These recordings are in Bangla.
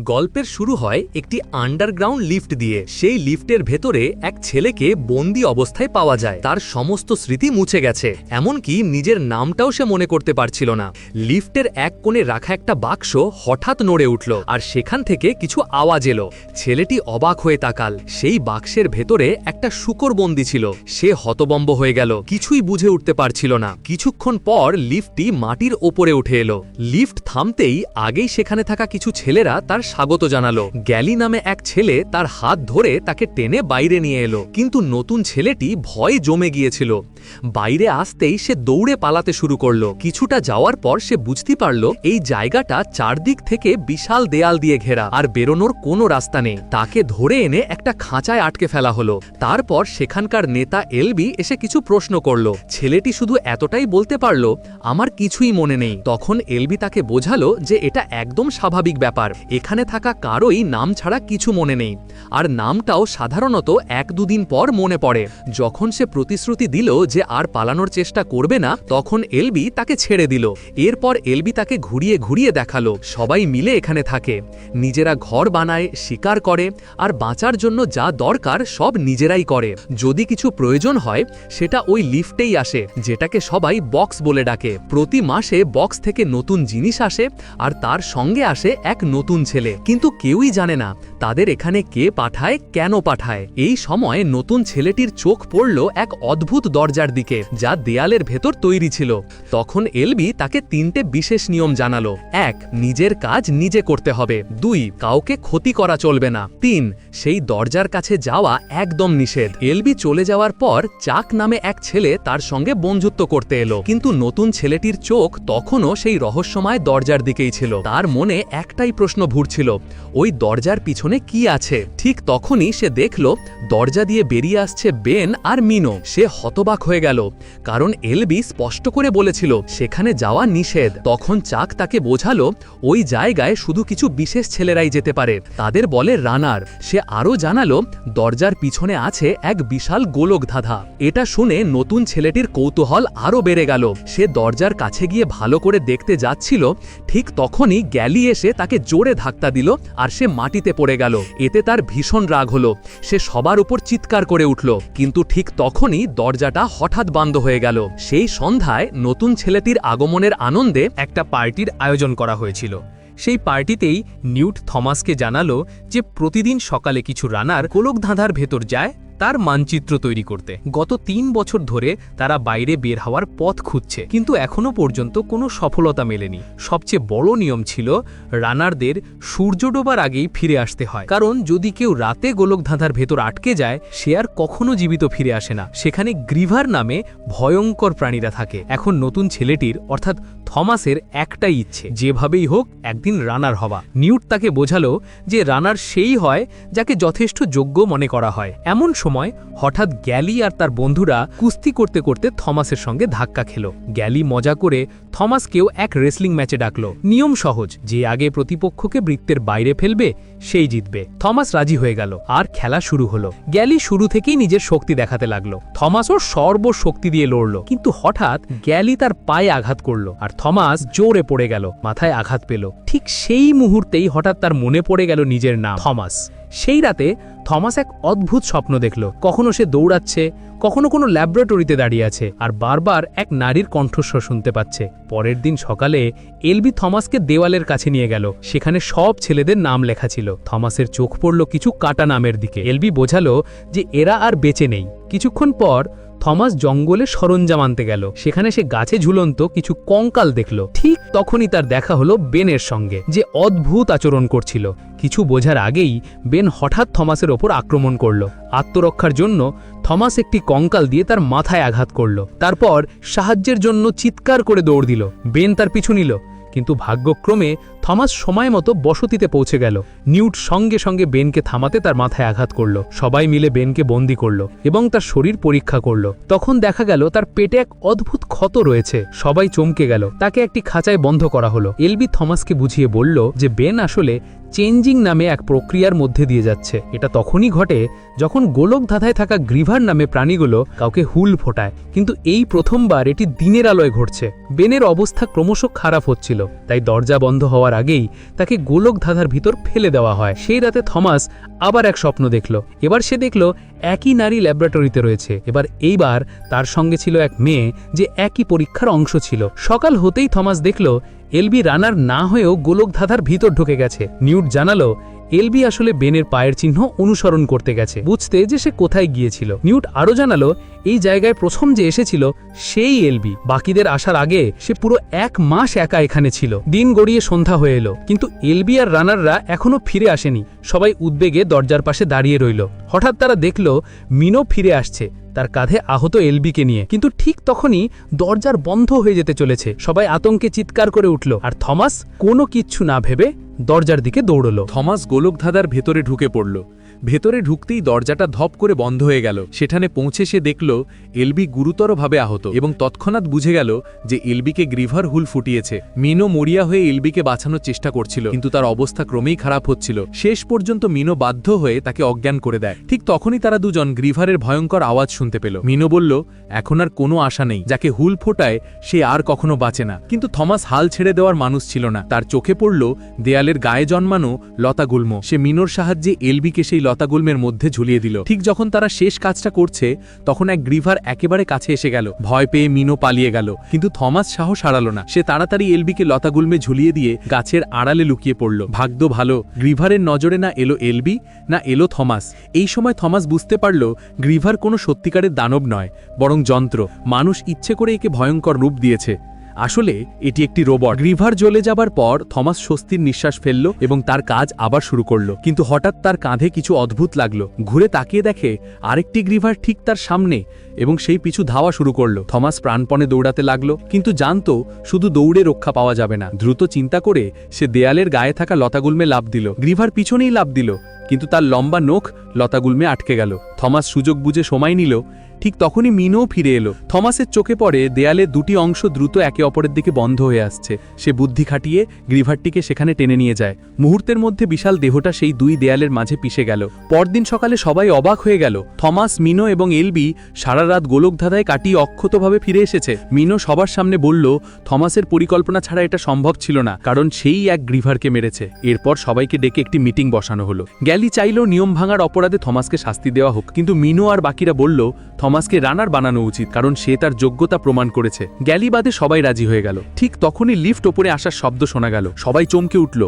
গল্পের শুরু হয় একটি আন্ডারগ্রাউন্ড লিফট দিয়ে। সেই লিফটের ভেতরে এক ছেলেকে বন্দি অবস্থায় পাওয়া যায়। তার সমস্ত স্মৃতি মুছে গেছে। এমনকি নিজের নামটাও সে মনে করতে পারছিল না। লিফটের এক কোণে রাখা একটা বাক্স হঠাৎ নড়ে উঠল আর সেখান থেকে কিছু আওয়াজ এলো। ছেলেটি অবাক হয়ে তাকাল। সেই বাক্সের ভেতরে একটা শুকর বন্দি ছিল। সে হতবম্ব হয়ে গেল। কিছুই বুঝে উঠতে পারছিল না। কিছুক্ষণ পর লিফটটি মাটির ওপরে উঠে এলো। লিফট থামতেই আগেই সেখানে থাকা কিছু ছেলেরা তার স্বাগত জানালো। গ্যালি নামে এক ছেলে তার হাত ধরে তাকে টেনে বাইরে নিয়ে এলো। কিন্তু নতুন ছেলেটি ভয়ে জমে গিয়েছিল। বাইরে আসতেই সে দৌড়ে পালাতে শুরু করল। কিছুটা যাওয়ার পর সে বুঝতে পারল, এই জায়গাটা চারদিক থেকে বিশাল দেয়াল দিয়ে ঘেরা আর বেরোনোর কোনো রাস্তা নেই। তাকে ধরে এনে একটা খাঁচায় আটকে ফেলা হলো। তারপর সেখানকার নেতা এলবি এসে কিছু প্রশ্ন করল। ছেলেটি শুধু এতটাই বলতে পারল, আমার কিছুই মনে নেই। তখন এলবি তাকে বোঝালো যে এটা একদম স্বাভাবিক ব্যাপার। এখানে থাকা কারোই নাম ছাড়া কিছু মনে নেই। আর নামটাও সাধারণত এক দুদিন পর মনে পড়ে। যখন সে প্রতিশ্রুতি দিল যে আর পালানোর চেষ্টা করবে না, তখন এলবি তাকে ছেড়ে দিল। এরপর এলবি তাকে ঘুরিয়ে ঘুরিয়ে দেখাল। সবাই মিলে এখানে থাকে। নিজেরা ঘর বানায়, শিকার করে, আর বাঁচার জন্য যা দরকার সব নিজেরাই করে। যদি কিছু প্রয়োজন হয়, সেটা ওই লিফটেই আসে, যেটাকে সবাই বক্স বলে ডাকে। প্রতি মাসে বক্স থেকে নতুন জিনিস আসে, আর তার সঙ্গে আসে এক নতুন ছেলে। কিন্তু কেউই জানে না তাদের এখানে কে পাঠায়, কেন পাঠায়। এই সময় নতুন ছেলেটির চোখ পড়ল এক অদ্ভুত দরজার দিকে, যা দেয়ালের ভেতর তৈরি ছিল। তখন এলবি তাকে তিনটে বিশেষ নিয়ম জানালো। এক, নিজের কাজ নিজে করতে হবে। দুই, কাউকে ক্ষতি করা চলবে না। তিন, সেই দরজার কাছে যাওয়া একদম নিষেধ। এলবি চলে যাওয়ার পর চাক নামে এক ছেলে তার সঙ্গে বন্ধুত্ব করতে এলো। কিন্তু নতুন ছেলেটির চোখ তখনও সেই রহস্যময় দরজার দিকেই ছিল। তার মনে একটাই প্রশ্ন ঘুরছিল ওই দরজার পিছনে কি আছে? ঠিক তখনই সে দেখল, দরজা দিয়ে বেরিয়ে আসছে বেন আর মিনো। সে হতবাক হয়ে গেল, কারণ এলবি স্পষ্ট করে বলেছিল, সেখানে যাওয়া নিষেধ। তখন চাক তাকে বোঝালো, ওই জায়গায় শুধু কিছু বিশেষ ছেলেরাই যেতে পারে, তাদের বলে রানার। সে আরও জানালো, দরজার পিছনে আছে এক বিশাল গোলক ধাঁধা। এটা শুনে নতুন ছেলেটির কৌতূহল আরও বেড়ে গেল। সে দরজার কাছে গিয়ে ভালো করে দেখতে যাচ্ছিল, ঠিক তখনই গ্যালি এসে তাকে জোরে ধাক্কা দিল আর সে মাটিতে পড়ে গেল। এতে তার ভীষণ রাগ হলো। সে সবার উপর চিৎকার করে উঠল। কিন্তু ঠিক তখনই দরজাটা হঠাৎ বন্ধ হয়ে গেল। সেই সন্ধ্যায় নতুন ছেলেটির আগমনের আনন্দে একটা পার্টির আয়োজন করা হয়েছিল। সেই পার্টিতেই নিউট থমাসকে জানালো যে প্রতিদিন সকালে কিছু রানার কোলক ধাঁধার ভেতর যায় তার মানচিত্র তৈরি করতে। গত তিন বছর ধরে তারা বাইরে বের হওয়ার পথ খুঁজছে, কিন্তু এখনও পর্যন্ত কোনো সফলতা মেলেনি। সবচেয়ে বড় নিয়ম ছিল রানারদের সূর্য ডোবার আগেই ফিরে আসতে হয়। কারণ যদি কেউ রাতে গোলক ধাঁধার ভেতর আটকে যায়, সে আর কখনো জীবিত ফিরে আসে না। সেখানে গ্রিভার নামে ভয়ঙ্কর প্রাণীরা থাকে। এখন নতুন ছেলেটির, অর্থাৎ থমাসের, একটাই ইচ্ছে, যেভাবেই হোক একদিন রানার হওয়া। নিউট তাকে বোঝালো যে রানার সেই হয় যাকে যথেষ্ট যোগ্য মনে করা হয়। এমন সময় হঠাৎ গ্যালি আর তার বন্ধুরা কুস্তি করতে করতে থমাসের সঙ্গে ধাক্কা খেলো। গ্যালি মজা করে থমাসকেও এক রেসলিং ম্যাচে ডাকলো। নিয়ম সহজ, যে আগে প্রতিপক্ষকে বৃত্তের বাইরে ফেলবে, সেই জিতবে। থমাস রাজি হয়ে গেল, আর খেলা শুরু হলো। গ্যালি শুরু থেকেই নিজের শক্তি দেখাতে লাগল। থমাসও সর্বশক্তি দিয়ে লড়ল, কিন্তু হঠাৎ গ্যালি তার পায়ে আঘাত করল, আর থমাস জোরে পড়ে গেল, মাথায় আঘাত পেল। ঠিক সেই মুহূর্তেই হঠাৎ তার মনে পড়ে গেল নিজের নাম, থমাস। সেই রাতে থমাস এক অদ্ভুত স্বপ্ন দেখল। কখনো সে দৌড়াচ্ছে, কখনো কোনো ল্যাবরেটরিতে দাঁড়িয়ে আছে আর বারবার এক নারীর কণ্ঠস্বর শুনতে পাচ্ছে। পরের দিন সকালে এলবি থমাসকে দেওয়ালের কাছে নিয়ে গেল। সেখানে সব ছেলেদের নাম লেখা ছিল। থমাসের চোখ পড়ল কিছু কাটা নামের দিকে। এলবি বোঝালো যে এরা আর বেঁচে নেই। কিছুক্ষণ পর থমাস জঙ্গলে সরঞ্জাম আনতে গেল। সেখানে সে গাছে ঝুলন্ত কিছু কঙ্কাল দেখল। ঠিক তখনই তার দেখা হলো বেনের সঙ্গে, যে অদ্ভুত আচরণ করছিল। কিছু বোঝার আগেই বেন হঠাৎ থমাসের ওপর আক্রমণ করল। আত্মরক্ষার জন্য থমাস একটি কঙ্কাল দিয়ে তার মাথায় আঘাত করল। তারপর সাহায্যের জন্য চিৎকার করে দৌড় দিল। বেন তার পিছু নিল, কিন্তু ভাগ্যক্রমে থমাস সময় মতো বসতিতে পৌঁছে গেল। নিউট সঙ্গে সঙ্গে বেনকে থামাতে তার মাথায় আঘাত করল। সবাই মিলে বেনকে বন্দি করল এবং তার শরীর পরীক্ষা করল। তখন দেখা গেল, তার পেটে এক অদ্ভুত ক্ষত রয়েছে। সবাই চমকে গেল। তাকে একটি খাঁচায় বন্ধ করা হলো। এলবি থমাসকে বুঝিয়ে বলল যে বেন আসলে চেঞ্জিং নামে এক প্রক্রিয়ার মধ্যে দিয়ে যাচ্ছে। এটা তখনই ঘটে যখন গোলক ধাঁধায় থাকা গ্রিভার নামে প্রাণীগুলো কাউকে হুল ফোটায়। কিন্তু এই প্রথমবার এটি দিনের আলোয় ঘটছে। বেনের অবস্থা ক্রমশ খারাপ হচ্ছিল, তাই দরজা বন্ধ হওয়ার হওয়ার আগেই তাকে গোলক ধাঁধার ভিতর ফেলে দেওয়া হয়। সেই রাতে থমাস আবার এক স্বপ্ন দেখল। এবার সে দেখল একই নারী ল্যাবরেটরিতে রয়েছে। এবার এইবার তার সঙ্গে ছিল এক মেয়ে যে একই পরীক্ষার অংশ ছিল। সকাল হতেই থমাস দেখল এলবি রানার না হয়েও গোলক ধাঁধার ভিতর ঢুকে গেছে। নিউট জানালো এলবি আসলে বেনের পায়ের চিহ্ন অনুসরণ করতে গেছে। বুঝতে যে সে কোথায় গিয়েছিল। নিউট আরও জানালো, এই জায়গায় প্রথম যে এসেছিল, সেই এলবি। বাকিদের আসার আগে সে পুরো এক মাস একা এখানে ছিল। দিন গড়িয়ে সন্ধ্যা হয়ে এলো, কিন্তু এলবি আর রানাররা এখনও ফিরে আসেনি। সবাই উদ্বেগে দরজার পাশে দাঁড়িয়ে রইল। হঠাৎ তারা দেখল মিনো ফিরে আসছে। তার কাঁধে আহত এলবিকে নিয়ে। কিন্তু ঠিক তখনই দরজার বন্ধ হয়ে যেতে চলেছে। সবাই আতঙ্কে চিৎকার করে উঠল। আর থমাস কোনো কিচ্ছু না ভেবে দরজার দিকে দৌড়ল। থমাস গোলকধাঁধার ভেতরে ঢুকে পড়ল। ভেতরে ঢুকতেই দরজাটা ধপ করে বন্ধ হয়ে গেল। সেখানে পৌঁছে সে দেখল, এলবি গুরুতরভাবে আহত এবং তৎক্ষণাৎ বুঝে গেল যে এলবিকে গ্রিভার হুল ফুটিয়েছে। মিনো মরিয়া হয়ে এলবিকে বাঁচানোর চেষ্টা করছিল, কিন্তু তার অবস্থা ক্রমেই খারাপ হচ্ছিল। শেষ পর্যন্ত মিনো বাধ্য হয়ে তাকে অজ্ঞান করে দেয়। ঠিক তখনই তারা দুজন গ্রিভারের ভয়ঙ্কর আওয়াজ শুনতে পেল। মিনো বলল, এখন আর কোনো আশা নেই। যাকে হুল ফোটায়, সে আর কখনো বাঁচে না। কিন্তু থমাস হাল ছেড়ে দেওয়ার মানুষ ছিল না। তার চোখে পড়ল, দেয়ালের গায়ে জন্মানো লতাগুল্ম সে মিনোর সাহায্যে এলবিকে সেই লতাগুল্মের মধ্যে ঝুলিয়ে দিল। ঠিক যখন তারা শেষ কাজটা করছে, তখন এক গ্রিভার একেবারে কাছে এসে গেল। ভয় পেয়ে মিনো পালিয়ে গেল। কিন্তু থমাস সাহস হারালো না। সে তাড়াতাড়ি এলবিকে লতাগুল্মে ঝুলিয়ে দিয়ে গাছের আড়ালে লুকিয়ে পড়ল। ভাগ্য ভালো, গ্রিভারের নজরে না এলো এলবি, না এলো থমাস। এই সময় থমাস বুঝতে পারল, গ্রিভার কোনো সত্যিকারের দানব নয়, বরং যন্ত্র। মানুষ ইচ্ছে করে একে ভয়ঙ্কর রূপ দিয়েছে। আসলে এটি একটি রোবট। গ্রিভার জ্বলে যাবার পর থমাস স্বস্তির নিঃশ্বাস ফেলল এবং তার কাজ আবার শুরু করল। কিন্তু হঠাৎ তার কাঁধে কিছু অদ্ভুত লাগল। ঘুরে তাকিয়ে দেখে আরেকটি গ্রিভার ঠিক তার সামনে এবং সেই পিছু ধাওয়া শুরু করল। থমাস প্রাণপণে দৌড়াতে লাগল, কিন্তু জানতো শুধু দৌড়ে রক্ষা পাওয়া যাবে না। দ্রুত চিন্তা করে সে দেয়ালের গায়ে থাকা লতাগুল্মে লাভ দিল। গ্রিভার পিছনেই লাভ দিল। কিন্তু তার লম্বা নখ লতাগুল্মে আটকে গেল। থমাস সুযোগ বুঝে সময় নিল। ঠিক তখনই মিনও ফিরে এলো। থমাসের চোখে পড়ে দেয়ালে দুটি অংশ দ্রুত একে অপরের দিকে বন্ধ হয়ে আসছে। সে বুদ্ধি খাটিয়ে গ্রিভারটিকে সেখানে টেনে নিয়ে যায়। মুহূর্তের মধ্যে বিশাল দেহটা সেই দুই দেয়ালের মাঝে পিষে গেল। পরদিন সকালে সবাই অবাক হয়ে গেল। থমাস মিনো এবং এলবি সারা রাত গোলকধাঁধায় কাটিয়ে অক্ষতভাবে ফিরে এসেছে। মিনো সবার সামনে বলল, থমাসের পরিকল্পনা ছাড়া এটা সম্ভব ছিল না, কারণ সেই এক গ্রিভারকে মেরেছে। এরপর সবাইকে ডেকে একটি মিটিং বসানো হলো। গ্যালি চাইলেও নিয়ম ভাঙার অপরাধে থমাসকে শাস্তি দেওয়া হোক। কিন্তু মিনো আর বাকিরা বলল, থমাসকে রানার বানানো উচিত, কারণ সে তার যোগ্যতা প্রমাণ করেছে। গ্যালি বাদে সবাই রাজি হয়ে গেল। ঠিক তখনই লিফট ওপরে আসার শব্দ শোনা গেল। সবাই চমকে উঠল,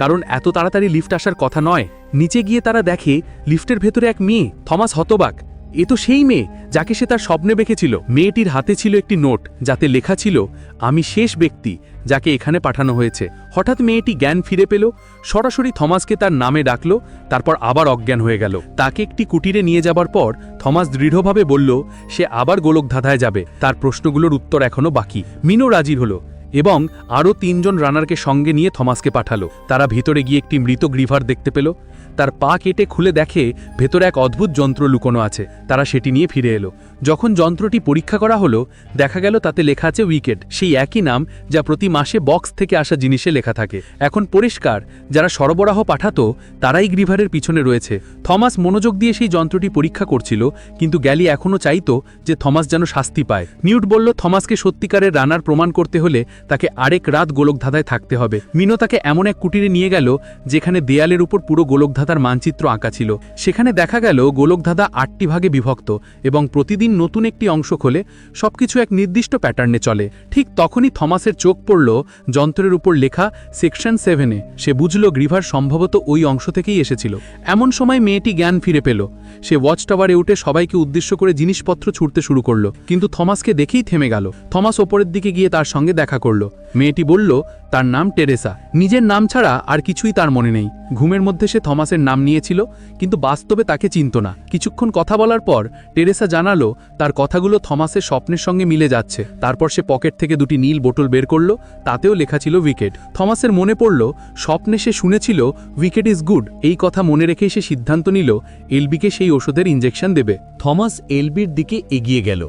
কারণ এত তাড়াতাড়ি লিফট আসার কথা নয়। নিচে গিয়ে তারা দেখে, লিফটের ভেতরে এক মেয়ে, থমাস হতবাক। এ তো সেই মেয়ে যাকে সে তার স্বপ্নে বেঁকেছিল। মেয়েটির হাতে ছিল একটি নোট, যাতে লেখা ছিল, আমি শেষ ব্যক্তি যাকে এখানে পাঠানো হয়েছে। হঠাৎ মেয়েটি জ্ঞান ফিরে পেল, সরাসরি থমাসকে তার নামে ডাকল, তারপর আবার অজ্ঞান হয়ে গেল। তাকে একটি কুটিরে নিয়ে যাবার পর থমাস দৃঢ়ভাবে বলল, সে আবার গোলক ধাঁধায় যাবে। তার প্রশ্নগুলোর উত্তর এখনও বাকি। মিনো রাজির হলো এবং আরও তিনজন রানারকে সঙ্গে নিয়ে থমাসকে পাঠালো। তারা ভিতরে গিয়ে একটি মৃত গ্রিভার দেখতে পেল। তার পা কেটে খুলে দেখে ভেতরে এক অদ্ভুত যন্ত্র লুকোনো আছে। তারা সেটি নিয়ে ফিরে এলো। যখন যন্ত্রটি পরীক্ষা করা হলো, দেখা গেল তাতে লেখা আছে উইকেট। সেই একই নাম যা প্রতি মাসে বক্স থেকে আসা জিনিসে লেখা থাকে। এখন পরিষ্কার, যারা সরবরাহ পাঠাতো, তারাই গ্রিভারের পিছনে রয়েছে। থমাস মনোযোগ দিয়ে সেই যন্ত্রটি পরীক্ষা করছিল, কিন্তু গ্যালি এখনও চাইতো যে থমাস যেন শাস্তি পায়। নিউট বলল, থমাসকে সত্যিকারের রানার প্রমাণ করতে হলে তাকে আরেক রাত গোলকধাঁধায় থাকতে হবে। মিনো তাকে এমন এক কুটিরে নিয়ে গেল, যেখানে দেয়ালের উপর পুরো গোলকধাঁধার মানচিত্র আঁকা ছিল। সেখানে দেখা গেল, গোলকধাঁধা আটটি ভাগে বিভক্ত এবং প্রতিদিন নতুন একটি অংশ খোলে, সবকিছু এক নির্দিষ্ট প্যাটার্নে চলে। ঠিক তখনই থমাসের চোখ পড়ল যন্ত্রের উপর লেখা সেকশন সেভেনে সে বুঝল গ্রিভার সম্ভবত ওই অংশ থেকেই এসেছিল। এমন সময় মেয়েটি জ্ঞান ফিরে পেল। সে ওয়াচ টাওয়ারে উঠে সবাইকে উদ্দেশ্য করে জিনিসপত্র ছুটতে শুরু করল, কিন্তু থমাসকে দেখেই থেমে গেল। থমাস ওপরের দিকে গিয়ে তার সঙ্গে দেখা করল। মেয়েটি বলল, তার নাম টেরেসা। নিজের নাম ছাড়া আর কিছুই তার মনে নেই। ঘুমের মধ্যে সে থমাসের নাম নিয়েছিল, কিন্তু বাস্তবে তাকে চিনত না। কিছুক্ষণ কথা বলার পর টেরেসা জানালো তার কথাগুলো থমাসের স্বপ্নের সঙ্গে মিলে যাচ্ছে। তারপর সে পকেট থেকে দুটি নীল বোতল বের করল, তাতেও লেখা ছিল উইকেট। থমাসের মনে পড়ল, স্বপ্নে সে শুনেছিল, উইকেট ইজ গুড। এই কথা মনে রেখে সে সিদ্ধান্ত নিল, এলবিকে সেই ওষুধের ইঞ্জেকশন দেবে। থমাস এলবির দিকে এগিয়ে গেল,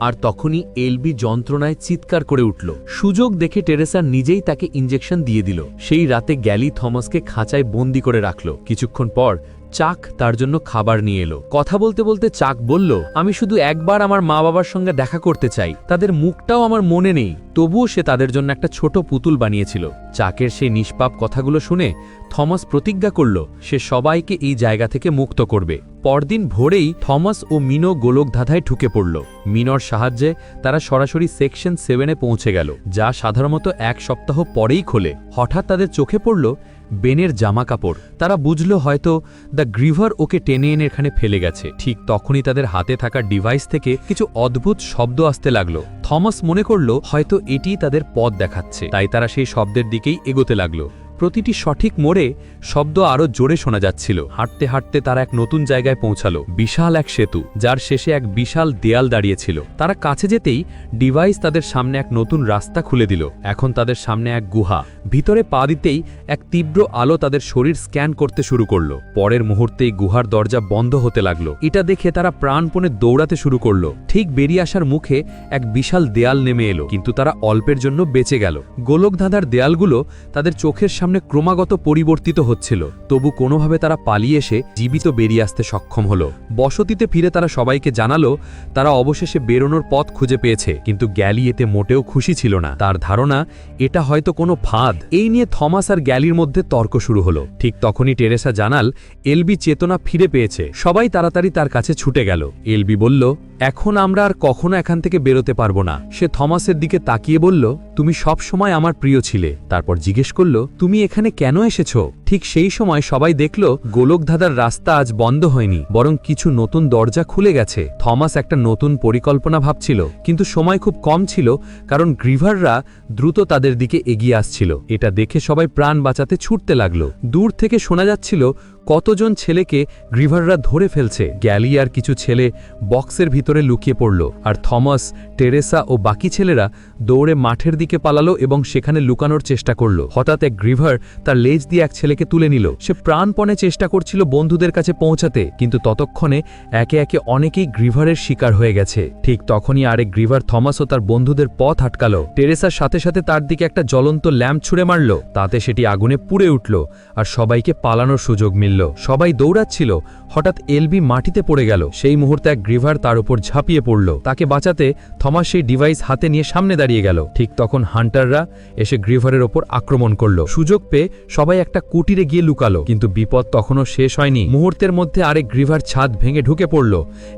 আর তখনই এলবি যন্ত্রণায় চিৎকার করে উঠল। সুযোগ দেখে টেরেসা নিজেই তাকে ইঞ্জেকশন দিয়ে দিল। সেই রাতে গ্যালি থমাসকে খাঁচায় বন্দি করে রাখল। কিছুক্ষণ পর চাক তার জন্য খাবার নিয়ে এলো। কথা বলতে বলতে চাক বলল, আমি শুধু একবার আমার মা বাবার সঙ্গে দেখা করতে চাই। তাদের মুখটাও আমার মনে নেই। তবুও সে তাদের জন্য একটা ছোট পুতুল বানিয়েছিল। চাকের সেই নিষ্পাপ কথাগুলো শুনে থমাস প্রতিজ্ঞা করল, সে সবাইকে এই জায়গা থেকে মুক্ত করবে। পরদিন ভোরেই থমাস ও মিনো গোলকধাঁধায় ঢুকে পড়ল। মিনোর সাহায্যে তারা সরাসরি সেকশন সেভেনে পৌঁছে গেল, যা সাধারণত এক সপ্তাহ পরেই খোলে। হঠাৎ তাদের চোখে পড়ল বেনের জামা কাপড় তারা বুঝল হয়তো দ্য গ্রিভার ওকে টেনে এনে এখানে ফেলে গেছে। ঠিক তখনই তাদের হাতে থাকা ডিভাইস থেকে কিছু অদ্ভুত শব্দ আসতে লাগল। থমাস মনে করল হয়তো এটি তাদের পথ দেখাচ্ছে। তাই তারা সেই শব্দের দিকেই এগোতে লাগল। প্রতিটি সঠিক মোড়ে শব্দ আরও জোরে শোনা যাচ্ছিল। হাঁটতে হাঁটতে তারা এক নতুন জায়গায় পৌঁছালো। বিশাল এক সেতু, যার শেষে এক বিশাল দেয়াল দাঁড়িয়েছিল। তারা কাছে যেতেই ডিভাইস তাদের সামনে এক নতুন রাস্তা খুলে দিল। এখন তাদের সামনে এক গুহা। ভিতরে পা দিতেই এক তীব্র আলো তাদের শরীর স্ক্যান করতে শুরু করল। পরের মুহূর্তেই গুহার দরজা বন্ধ হতে লাগল। এটা দেখে তারা প্রাণপণে দৌড়াতে শুরু করল। ঠিক বেরিয়ে আসার মুখে এক বিশাল দেয়াল নেমে এলো, কিন্তু তারা অল্পের জন্য বেঁচে গেল। গোলকধাঁধার দেয়ালগুলো তাদের চোখের সামনে ক্রমাগত পরিবর্তিত হচ্ছিল, তবু কোনোভাবে তারা পালিয়ে এসে জীবিত বেরিয়ে আসতে সক্ষম হলো। বসতিতে ফিরে তারা সবাইকে জানালো, তারা অবশেষে বেরোনোর পথ খুঁজে পেয়েছে, কিন্তু গ্যালি এতে মোটেও খুশি ছিল না। তার ধারণা, এটা হয়তো কোনো ফাঁদ। এই নিয়ে থমাস আর গ্যালির মধ্যে তর্ক শুরু হলো। ঠিক তখনই টেরেসা জানাল, এলবি চেতনা ফিরে পেয়েছে। সবাই তাড়াতাড়ি তার কাছে ছুটে গেল। এলবি বলল, এখন আমরা আর কখনো এখান থেকে বেরোতে পারব না। সে থমাসের দিকে তাকিয়ে বলল, তুমি সব সময় আমার প্রিয় ছিলে। তারপর জিজ্ঞেস করল, তুমি এখানে কেন এসেছ? ঠিক সেই সময় সবাই দেখল গোলকধাঁধার রাস্তা আজ বন্ধ হয়নি, বরং কিছু নতুন দরজা খুলে গেছে। থমাস একটা নতুন পরিকল্পনা ভাবছিল, কিন্তু সময় খুব কম ছিল, কারণ গ্রিভাররা দ্রুত তাদের দিকে এগিয়ে আসছিল। এটা দেখে সবাই প্রাণ বাঁচাতে ছুটতে লাগল। দূর থেকে শোনা যাচ্ছিল, কতজন ছেলেকে গ্রিভাররা ধরে ফেলছে। গ্যালি আর কিছু ছেলে বক্সের ভিতরে লুকিয়ে পড়ল, আর থমাস, টেরেসা ও বাকি ছেলেরা দৌড়ে মাঠের দিকে পালালো এবং সেখানে লুকানোর চেষ্টা করল। হঠাৎ এক গ্রিভার তার লেজ দিয়ে এক ছেলেকে তুলে নিল। সে প্রাণপণে চেষ্টা করছিল বন্ধুদের কাছে পৌঁছাতে, কিন্তু ততক্ষণে একে একে অনেকেই গ্রিভারের শিকার হয়ে গেছে। ঠিক তখনই আরেক গ্রিভার থমাস ও তার বন্ধুদের পথ আটকালো। টেরেসার সাথে সাথে তার দিকে একটা জ্বলন্ত ল্যাম্প ছুঁড়ে মারল। তাতে সেটি আগুনে পুড়ে উঠল আর সবাইকে পালানোর সুযোগ মিলল। সবাই দৌড়াচ্ছিল। হঠাৎ এলবি মাটিতে পড়ে গেল। সেই মুহূর্তে এক গ্রিভার তার উপর ঝাঁপিয়ে পড়ল। তাকে বাঁচাতে থমাস সেই ডিভাইস হাতে নিয়ে সামনে দাঁড়িয়ে গেল। ঠিক তখন হান্টাররা এসে গ্রিভারের ওপর আক্রমণ করল। সুযোগ পেয়ে সবাই একটা কুটিরে গিয়ে লুকালো, কিন্তু বিপদ তখনও শেষ হয়নি। মুহূর্তের মধ্যে আরেক গ্রিভার ছাদ ভেঙে ঢুকে পড়ল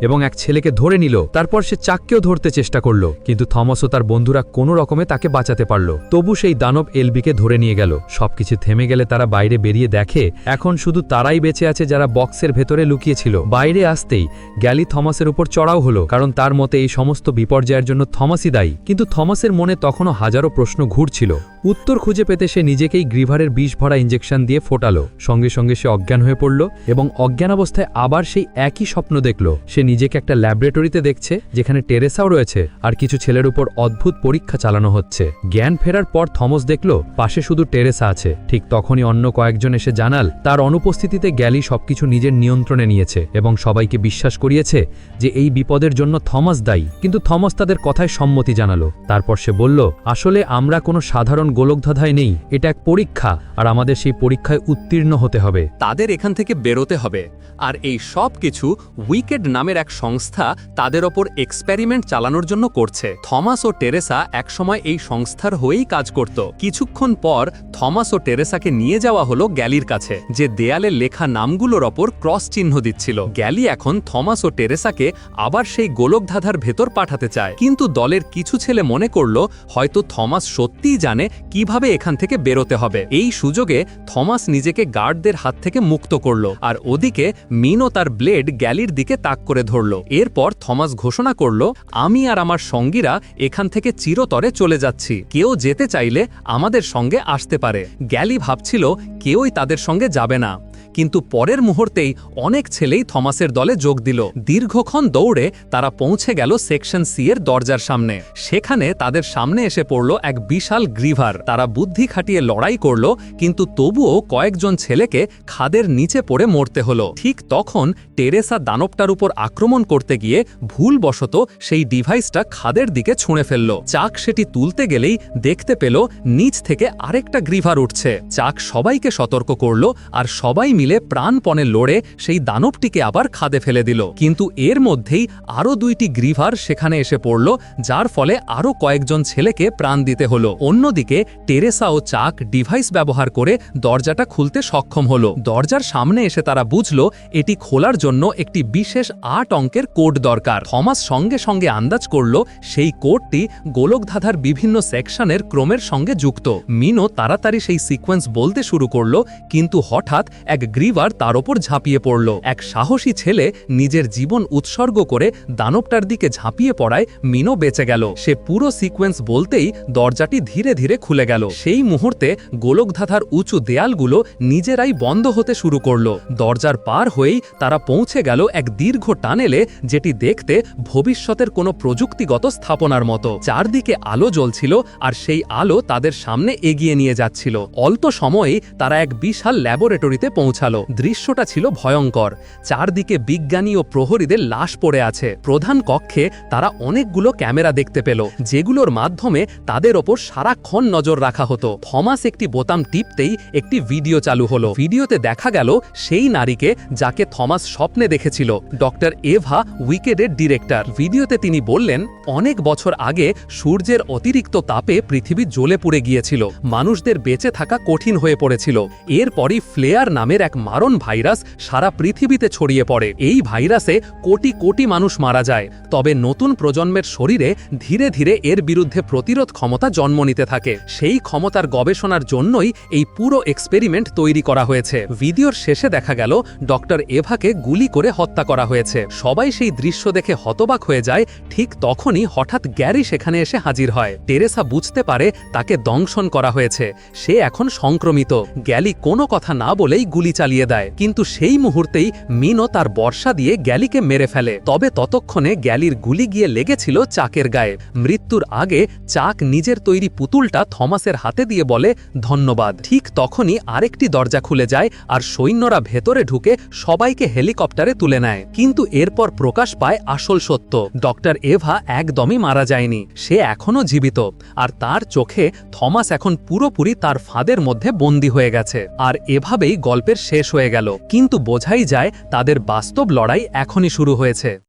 এবং এক ছেলেকে ধরে নিল। তারপর সে চাককেও ধরতে চেষ্টা করল, কিন্তু থমাস ও তার বন্ধুরা কোনো রকমে তাকে বাঁচাতে পারল। তবু সেই দানব এলবিকে ধরে নিয়ে গেল। সবকিছু থেমে গেলে তারা বাইরে বেরিয়ে দেখে, এখন শুধু তারাই বেঁচে আছে যারা বক্সের ভেতরে লুকিয়েছিল। বাইরে আসতেই গ্যালি থমাসের উপর চড়াও হলো, কারণ তার মতে এই সমস্ত বিপর্যয়ের জন্য থমাসই দায়ী। কিন্তু থমাসের মনে তখনও হাজারো প্রশ্ন ঘুরছিল। উত্তর খুঁজে পেতে সে নিজেকেই গ্রিভারের বিষ ভরা ইঞ্জেকশন দিয়ে ফোটালো। সঙ্গে সঙ্গে সে অজ্ঞান হয়ে পড়ল এবং অজ্ঞান অবস্থায় আবার সেই একই স্বপ্ন দেখল। সে নিজেকে একটা ল্যাবরেটরিতে দেখছে, যেখানে টেরেসাও রয়েছে আর কিছু ছেলের উপর অদ্ভুত পরীক্ষা চালানো হচ্ছে। জ্ঞান ফেরার পর থমস দেখল, পাশে শুধু টেরেসা আছে। ঠিক তখনই অন্য কয়েকজন এসে জানাল, তার অনুপস্থিতিতে গ্যালি সবকিছু নিজের নিয়ন্ত্রণে নিয়েছে এবং সবাইকে বিশ্বাস করিয়েছে যে এই বিপদের জন্য থমাস দায়ী। কিন্তু থমাস তাদের কথায় সম্মতি জানালো। তারপর সে বলল, আসলে আমরা কোনো সাধারণ গোলকধাধায় নেই। এটা এক পরীক্ষা, আর আমাদের সেই পরীক্ষায় উত্তীর্ণ হতে হবে। তাদের এখান থেকে বেরোতে হবে। আর এই সব কিছু উইকেড নামের এক সংস্থা তাদের ওপর এক্সপেরিমেন্ট চালানোর জন্য করছে। থমাস ও টেরেসা একসময় এই সংস্থার হয়েই কাজ করত। কিছুক্ষণ পর থমাস ও টেরেসাকে নিয়ে যাওয়া হলো গ্যালির কাছে, যে দেয়ালে লেখা নামগুলোর ওপর ক্রস চিহ্ন দিচ্ছিল। গ্যালি এখন থমাস ও টেরেসাকে আবার সেই গোলকধাঁধার ভেতর পাঠাতে চায়। কিন্তু দলের কিছু ছেলে মনে করল, হয়তো থমাস সত্যিই জানে কীভাবে এখান থেকে বেরোতে হবে। এই সুযোগে থমাস নিজেকে গার্ডদের হাত থেকে মুক্ত করল আর ওদিকে মিনও তার ব্লেড গ্যালির দিকে তাক করে ধরল। এরপর থমাস ঘোষণা করল, আমি আর আমার সঙ্গীরা এখান থেকে চিরতরে চলে যাচ্ছি। কেউ যেতে চাইলে আমাদের সঙ্গে আসতে পারে। গ্যালি ভাবছিল, কেউই তাদের সঙ্গে যাবে না। কিন্তু পরের মুহূর্তেই অনেক ছেলেই থমাসের দলে যোগ দিল। দীর্ঘক্ষণ দৌড়ে তারা পৌঁছে গেল সেকশন সি এর দরজার সামনে। সেখানে তাদের সামনে এসে পড়ল এক বিশাল গ্রিভার। তারা বুদ্ধি খাটিয়ে লড়াই করল, কিন্তু তবুও কয়েকজন ছেলেকে খাদের নিচে পড়ে মরতে হলো। ঠিক তখন টেরেসা দানবটার উপর আক্রমণ করতে গিয়ে ভুলবশত সেই ডিভাইসটা খাদের দিকে ছুঁড়ে ফেলল। চাক সেটি তুলতে গেলেই দেখতে পেল নিচ থেকে আরেকটা গ্রিভার উঠছে। চাক সবাইকে সতর্ক করল আর সবাই মিলে প্রাণপণে লড়ে সেই দানবটিকে আবার খাদে ফেলে দিল। কিন্তু এর মধ্যেই আরও দুইটি গ্রিভার সেখানে এসে পড়ল, যার ফলে আরও কয়েকজন ছেলেকে প্রাণ দিতে হলো। অন্যদিকে টেরেসা ও চাক ডিভাইস ব্যবহার করে দরজাটা খুলতে সক্ষম হলো। দরজার সামনে এসে তারা বুঝল, এটি খোলার জন্য একটি বিশেষ আট অঙ্কের কোড দরকার। থমাস সঙ্গে সঙ্গে আন্দাজ করল, সেই কোডটি গোলকধাঁধার বিভিন্ন সেকশনের ক্রমের সঙ্গে যুক্ত। মিনো তাড়াতাড়ি সেই সিকোয়েন্স বলতে শুরু করল, কিন্তু হঠাৎ এক গ্রিভার তার ওপর ঝাঁপিয়ে পড়ল। এক সাহসী ছেলে নিজের জীবন উৎসর্গ করে দানবটার দিকে ঝাঁপিয়ে পড়ায় মিনো বেঁচে গেল। সে পুরো সিকোয়েন্স বলতেই দরজাটি ধীরে ধীরে খুলে গেল। সেই মুহূর্তে গোলকধাঁধার উঁচু দেয়ালগুলো নিজেরাই বন্ধ হতে শুরু করল। দরজার পার হয়েই তারা পৌঁছে গেল এক দীর্ঘ টানেলে, যেটি দেখতে ভবিষ্যতের কোনো প্রযুক্তিগত স্থাপনার মতো। চারদিকে আলো জ্বলছিল আর সেই আলো তাদের সামনে এগিয়ে নিয়ে যাচ্ছিল। অল্প সময়েই তারা এক বিশাল ল্যাবরেটরিতে পৌঁছালো। দৃশ্যটা ছিল ভয়ঙ্কর। চারদিকে বিজ্ঞানী ও প্রহরীদের লাশ পড়ে আছে। প্রধান কক্ষে তারা অনেকগুলো ক্যামেরা দেখতে পেল, যেগুলোর মাধ্যমে তাদের ওপর সারাক্ষণ নজর রাখা হতো। থমাস একটি বোতাম টিপতেই একটি ভিডিও চালু হলো। ভিডিওতে দেখা গেল সেই নারীকে যাকে থমাস স্বপ্নে দেখেছিল, ডক্টর এভা উইকেডের ডিরেক্টর। ভিডিওতে তিনি বললেন, অনেক বছর আগে সূর্যের অতিরিক্ত তাপে পৃথিবী জ্বলে পুড়ে গিয়েছিল। মানুষদের বেঁচে থাকা কঠিন হয়ে পড়েছিল। এরপরই ফ্লেয়ার নামের এক মারণ ভাইরাস সারা পৃথিবীতে ছড়িয়ে পড়ে। এই ভাইরাসে কোটি কোটি মানুষ মারা যায়। তবে নতুন প্রজন্মের শরীরে ধীরে ধীরে এর বিরুদ্ধে প্রতিরোধ ক্ষমতা জন্ম নিতে থাকে। সেই ক্ষমতার গবেষণার জন্যই এই পুরো এক্সপেরিমেন্ট তৈরি করা হয়েছে। ভিডিওর শেষে দেখা গেল, ডক্টর এভাকে গুলি করে হত্যা করা হয়েছে। সবাই সেই দৃশ্য দেখে হতবাক হয়ে যায়। ঠিক তখনই হঠাৎ গ্যারি সেখানে এসে হাজির হয়। টেরেসা বুঝতে পারে তাকে দংশন করা হয়েছে। সে এখন সংক্রমিত। গ্যালি কোনো কথা না বলেই গুলি চালিয়ে দেয়। কিন্তু সেই মুহূর্তেই মিনো তার বর্ষা দিয়ে গ্যালিকে মেরে ফেলে। তবে ততক্ষণে গ্যালির গুলি গিয়ে লেগেছিল চাকের গায়ে। মৃত্যুর আগে চাক নিজের তৈরি পুতুলটা থমাসের হাতে দিয়ে বলে, ধন্যবাদ। ঠিক তখনই আরেকটি দরজা খুলে যায় আর সৈন্যরা ভেতরে ঢুকে সবাইকে হেলিকপ্টারে তুলে নেয়। কিন্তু এরপর প্রকাশ পায় আসল সত্য। ডক্টর এভা একদমই মারা যায়নি। সে এখনও জীবিত। আর তার চোখে থমাস এখন পুরোপুরি তার ফাঁদের মধ্যে বন্দী হয়ে গেছে। আর এভাবেই গল্পের শেষ হয়ে গেল। কিন্তু বোঝাই যায় তাদের বাস্তব লড়াই এখনই শুরু হয়েছে।